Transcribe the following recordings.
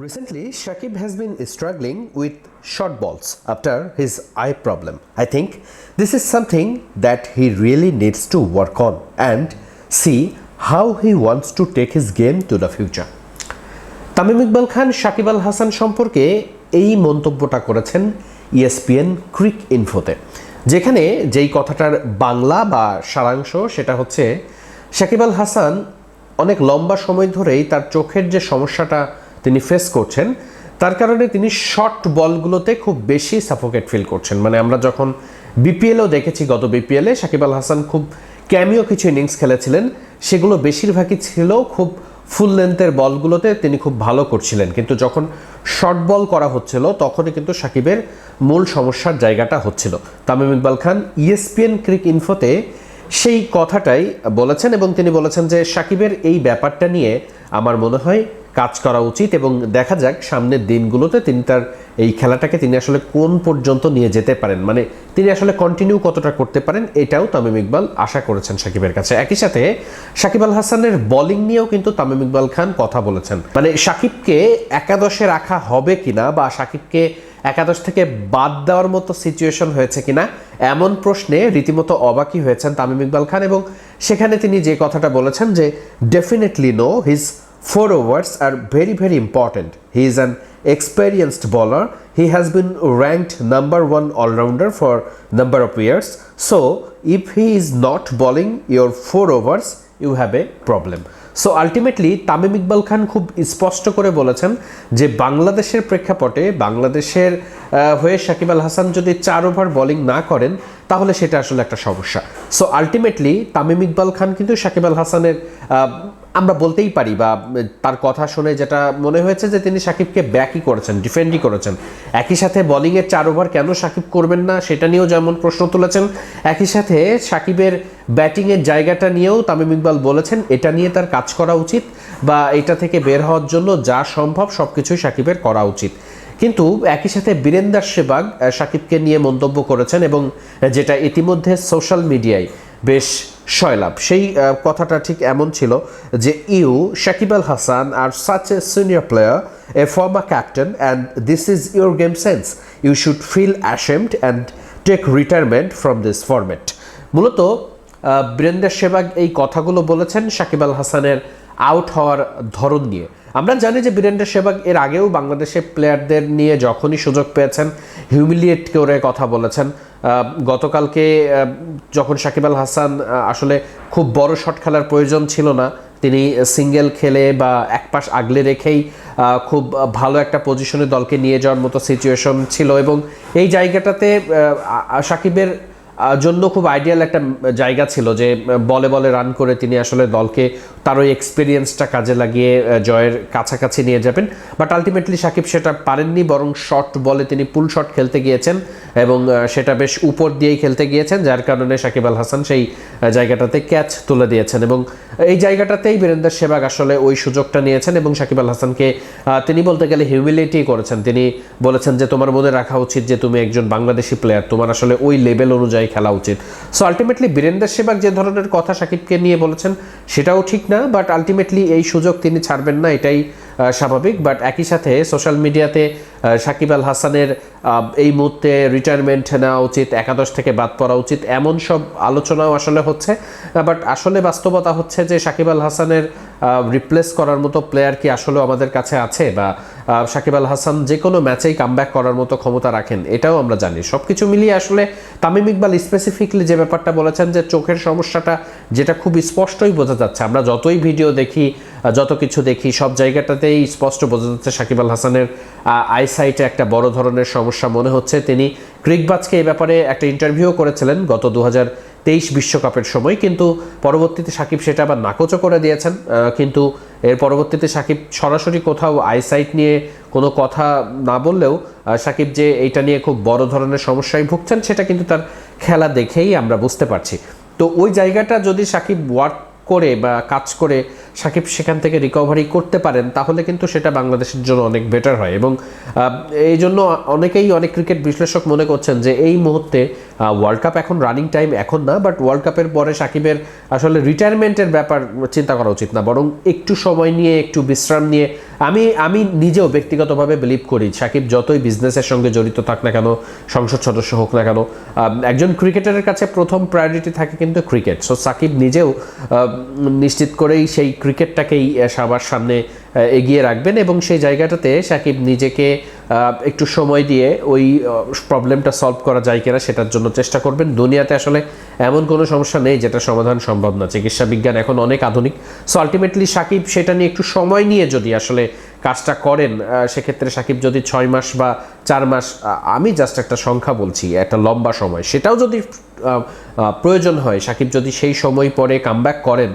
Recently, Shakib has been struggling with short balls after his eye problem. I think this is something that he really needs to work on and see how he wants to take his game to the future. Tamim Iqbal খান সাকিব আল হাসান সম্পর্কে এই মন্তব্যটা করেছেন E ESPN ক্রিক ইনফোতে যেখানে যেই কথাটার বাংলা বা সারাংশ সেটা হচ্ছে সাকিব আল হাসান অনেক লম্বা সময় ধরেই তার চোখের যে সমস্যাটা তিনি ফেস করছেন। তার কারণে তিনি শর্ট বলগুলোতে খুব বেশি সাফোকেট ফিল করছেন। মানে আমরা যখন বিপিএলও দেখেছি গত বিপিএলে সাকিব আল হাসান খুব ক্যামিও কিছু ইনিংস খেলেছিলেন। সেগুলো বেশিরভাগই ছিল খুব ফুল লেন্থের বলগুলোতে তিনি খুব ভালো করছিলেন। কিন্তু যখন শর্ট বল করা হচ্ছিল, তখনই কিন্তু সাকিবের মূল সমস্যার জায়গাটা হচ্ছিল। তামিম ইকবাল খান ইএসপিএন ক্রিক ইনফোতে সেই কথাটাই বলেছেন এবং তিনি বলেছেন যে, সাকিবের এই ব্যাপারটা নিয়ে আমার মনে হয় কাজ করা উচিত এবং দেখা যাক সামনের দিনগুলোতে তিনি তার এই খেলাটাকে তিনি আসলে কোন পর্যন্ত নিয়ে যেতে পারেন। মানে তিনি আসলে কন্টিনিউ কতটা করতে পারেন এটাও তামিম ইকবাল আশা করেছেন সাকিবের কাছে। একই সাথে সাকিব আল হাসানের বোলিং নিয়েও কিন্তু তামিম ইকবাল খান কথা বলেছেন। মানে সাকিবকে একাদশে রাখা হবে কিনা বা সাকিবকে একাদশ থেকে বাদ দেওয়ার মতো সিচুয়েশন হয়েছে কিনা, এমন প্রশ্নে রীতিমতো অবাকই হয়েছেন তামিম ইকবাল খান এবং সেখানে তিনি যে কথাটা বলেছেন যে definitely no his overs are very very important he is an experienced bowler he has been ranked number one all-rounder for number of years so if he is not bowling your four overs you have a problem so ultimately Tamim Iqbal Khan খুব স্পষ্ট করে বলেছেন যে বাংলাদেশের প্রেক্ষাপটে বাংলাদেশের হয়ে সাকিব আল হাসান যদি চার ওভার বোলিং না করেন তাহলে সেটা আসলে একটা সমস্যা সো আলটিমেটলি তামিম ইকবাল খান কিন্তু সাকিব আল হাসানের আমরা বলতেই পারি বা তার কথা শুনে যেটা মনে হয়েছে যে তিনি সাকিবকে ব্যাকই করেছেন ডিফেন্ডই করেছেন। একই সাথে বোলিংয়ের চার ওভার কেন সাকিব করবেন না সেটা নিয়েও যেমন প্রশ্ন তুলেছেন, একই সাথে সাকিবের ব্যাটিংয়ের জায়গাটা নিয়েও তামিম ইকবাল বলেছেন, এটা নিয়ে তার কাজ করা উচিত বা এটা থেকে বের হওয়ার জন্য যা সম্ভব সব কিছুই সাকিবের করা উচিত। কিন্তু একই সাথে বীরেন্দার সেবাগ সাকিবকে নিয়ে মন্তব্য করেছেন এবং যেটা ইতিমধ্যে সোশ্যাল মিডিয়ায় বেশ সয়লাভ সেই কথাটা ঠিক এমন ছিল যে you, Shakib Al Hasan R such a senior player a former captain and this is your game sense you should feel ashamed and take retirement from this format মূলত বীরেন্দ্র সেবাগ এই কথাগুলো বলেছেন শাকিব আল হাসানের আউট হওয়ার ধরন নিয়ে। আমরা জানি যে বীরেন্দ্র সেবাগ এর আগেও বাংলাদেশের প্লেয়ারদের নিয়ে যখনই সুযোগ পেয়েছেন হিউমিলিয়েট করে কথা বলেছেন। গতকালকে যখন সাকিব আল হাসান আসলে খুব বড় শট খেলার প্রয়োজন ছিল না, তিনি সিঙ্গেল খেলে বা এক পাশ আগলে রেখেই খুব ভালো একটা পজিশনে দলকে নিয়ে যাওয়ার মতো সিচুয়েশন ছিল এবং এই জায়গাটাতে সাকিবের জন্য খুব আইডিয়াল একটা জায়গা ছিল যে বলে বলে রান করে তিনি আসলে দলকে তার ওই এক্সপিরিয়েন্সটা কাজে লাগিয়ে জয়ের কাছাকাছি নিয়ে যাবেন। বাট আলটিমেটলি সাকিব সেটা পারেননি, বরং শর্ট বলে তিনি পুল শট খেলতে গিয়েছেন এবং সেটা বেশ উপর দিয়েই খেলতে গিয়েছেন, যার কারণে সাকিব আল হাসান সেই জায়গাটাতে ক্যাচ তুলে দিয়েছেন এবং এই জায়গাটাতেই বীরেন্দ্র সেবাগ আসলে ওই সুযোগটা নিয়েছেন এবং সাকিব আল হাসানকে তিনি বলতে গেলে হিউমিলিটি করেছেন। তিনি বলেছেন যে, তোমার মনে রাখা উচিত যে, তুমি একজন বাংলাদেশি প্লেয়ার তোমার আসলে ওই লেভেল অনুযায়ী খেলা উচিত। সো আলটিমেটলি বীরেন্দ্র সেবাক যে ধরনের কথা সাকিবকে নিয়ে বলেছেন, সেটাও ঠিক না বাট আলটিমেটলি এই সুযোগ তিনি ছাড়বেন না, এটাই স্বাভাবিক বাট একই সাথে সোশ্যাল মিডিয়াতে সাকিব আল হাসানের এই মুহূর্তে রিটায়ারমেন্ট নেওয়া উচিত, একাদশ থেকে বাদ পড়া উচিত, এমন সব আলোচনাও আসলে হচ্ছে। বাট আসলে বাস্তবতা হচ্ছে যে সাকিব আল হাসানের রিপ্লেস করার মতো প্লেয়ার কি আসলে আমাদের কাছে আছে? বা সাকিব আল হাসান যে কোনো ম্যাচেই কামব্যাক করার মতো ক্ষমতা রাখেন, এটাও আমরা জানি। সব কিছু মিলিয়ে আসলে তামিম ইকবাল স্পেসিফিকলি যে ব্যাপারটা বলেছেন যে চোখের সমস্যাটা, যেটা খুব স্পষ্টই বোঝা যাচ্ছে। আমরা যতই ভিডিও দেখি যত কিছু দেখি, সব জায়গাটাতেই স্পষ্ট বোঝা যাচ্ছে সাকিব আল হাসানের আইসাইটে একটা বড় ধরনের সমস্যা মনে হচ্ছে। তিনি ক্রিকবাজকে এই ব্যাপারে একটা ইন্টারভিউ করেছিলেন গত দু তেইশ বিশ্বকাপের সময়, কিন্তু পরবর্তীতে সাকিব সেটা আবার নাকচও করে দিয়েছেন। কিন্তু এর পরবর্তীতে সাকিব সরাসরি কোথাও আইসাইট নিয়ে কোনো কথা না বললেও সাকিব যে এইটা নিয়ে খুব বড় ধরনের সমস্যায় ভুগছেন, সেটা কিন্তু তার খেলা দেখেই আমরা বুঝতে পারছি। তো ওই জায়গাটা যদি সাকিব ওয়ার্ক করে বা কাজ করে সাকিব সেখান থেকে রিকভারি করতে পারেন, তাহলে কিন্তু সেটা বাংলাদেশের জন্য অনেক বেটার হয়। এবং এই জন্য অনেকেই, অনেক ক্রিকেট বিশ্লেষক মনে করছেন যে এই মুহূর্তে ওয়ার্ল্ড কাপ এখন রানিং টাইম এখন না বাট ওয়ার্ল্ড কাপের পরে সাকিবের আসলে রিটায়ারমেন্টের ব্যাপার চিন্তা করা উচিত না, বরং একটু সময় নিয়ে, একটু বিশ্রাম নিয়ে। আমি আমি নিজেও ব্যক্তিগতভাবে বিলিভ করি, সাকিব যতই বিজনেসের সঙ্গে জড়িত থাক না কেন, সংসদ সদস্য হোক না কেন একজন ক্রিকেটারের কাছে প্রথম প্রায়োরিটি থাকে কিন্তু ক্রিকেট সো সাকিব নিজেও নিশ্চিত করেই সেই ক্রিকেটটাকেই সবার সামনে এগিয়ে রাখবেন এবং সেই জায়গাটাতে সাকিব নিজেকে একটু সময় দিয়ে ওই প্রবলেমটা সলভ করা যায় কিনা সেটার জন্য চেষ্টা করবেন। দুনিয়াতে আসলে এমন কোনো সমস্যা নেই যেটা সমাধান সম্ভব না। চিকিৎসা বিজ্ঞান এখন অনেক আধুনিক। সো আলটিমেটলি সাকিব সেটা নিয়ে একটু সময় নিয়ে যদি আসলে কাজটা করেন সেক্ষেত্রে সাকিব যদি ছয় মাস বা চার মাস আমি জাস্ট একটা সংখ্যা বলছি, একটা লম্বা সময়, সেটাও যদি প্রয়োজন হয়, সাকিব যদি সেই সময় পরে কামব্যাক করেন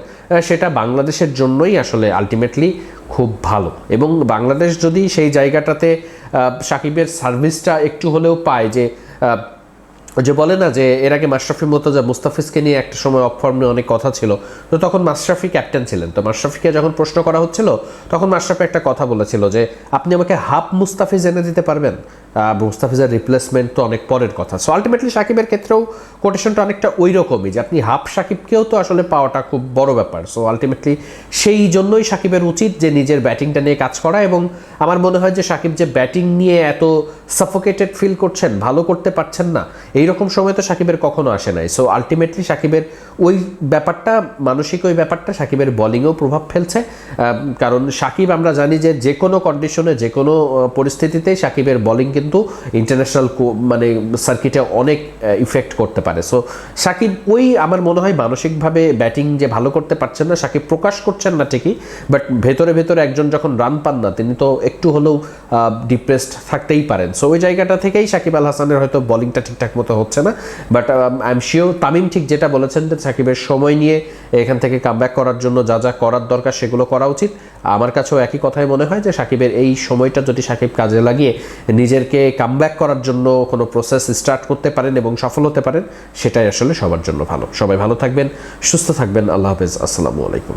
সেটা বাংলাদেশের জন্যই আসলে আলটিমেটলি খুব ভালো। এবং বাংলাদেশ যদি সেই জায়গাটাতে সাকিবের সার্ভিসটা একটু হলেও পায় যে যে বলে না যে এর আগে মাশরাফি মোর্তজা মুস্তাফিজকে নিয়ে একটা সময় অফ ফর্মে অনেক কথা ছিল, তো তখন মাশরাফি ক্যাপ্টেন ছিলেন। তো মাশরাফিকে যখন প্রশ্ন করা হচ্ছিল, তখন মাশরাফি একটা কথা বলেছিল যে, আপনি আমাকে হাফ মুস্তাফিজ এনে দিতে পারবেন? মুস্তাফিজের রিপ্লেসমেন্ট তো অনেক পরের কথা। সো আলটিমেটলি সাকিবের ক্ষেত্রেও কোটেশনটা অনেকটা ওই রকমই যে আপনি হাফ সাকিবকেও তো আসলে পাওয়াটা খুব বড় ব্যাপার। সো আলটিমেটলি সেই জন্যই সাকিবের উচিত যে নিজের ব্যাটিংটা নিয়ে কাজ করা এবং আমার মনে হয় যে সাকিব যে ব্যাটিং নিয়ে এত সাফোকেটেড ফিল করছেন, ভালো করতে পারছেন না। এইরকম সময় তো সাকিবের কখনো আসে নাই। সো আলটিমেটলি সাকিবের ওই ব্যাপারটা, মানসিক ওই ব্যাপারটা সাকিবের বলিংয়েও প্রভাব ফেলছে। কারণ সাকিব, আমরা জানি যে যে কোনো কন্ডিশনে যে কোনো পরিস্থিতিতেই সাকিবের বলিং কিন্তু ইন্টারন্যাশনাল মানে সার্কিটে অনেক ইফেক্ট করতে পারে। সো সাকিব ওই আমার মনে হয় মানসিকভাবে ব্যাটিং যে ভালো করতে পারছেন না, সাকিব প্রকাশ করছেন না ঠিকই বাট ভেতরে ভেতরে একজন যখন রান পান না, তিনি তো একটু হলেও ডিপ্রেসড থাকতেই পারেন। সো ওই জায়গাটা থেকেই সাকিব আল হাসানের হয়তো বলিংটা ঠিকঠাক মতো হচ্ছে না। But I am sure Tamim ঠিক যেটা বলেছেন যে সাকিবের সময় নিয়ে এখান থেকে কামব্যাক করার জন্য যা যা করার দরকার সেগুলো করা উচিত। আমার কাছেও একই কথাই মনে হয় যে সাকিবের এই সময়টা যদি সাকিব কাজে লাগিয়ে নিজেরকে কামব্যাক করার জন্য কোনো প্রসেস স্টার্ট করতে পারেন এবং সফল হতে পারেন, সেটাই আসলে সবার জন্য ভালো। সবাই ভালো থাকবেন, সুস্থ থাকবেন। আল্লাহ হাফেজ। আসসালামু আলাইকুম।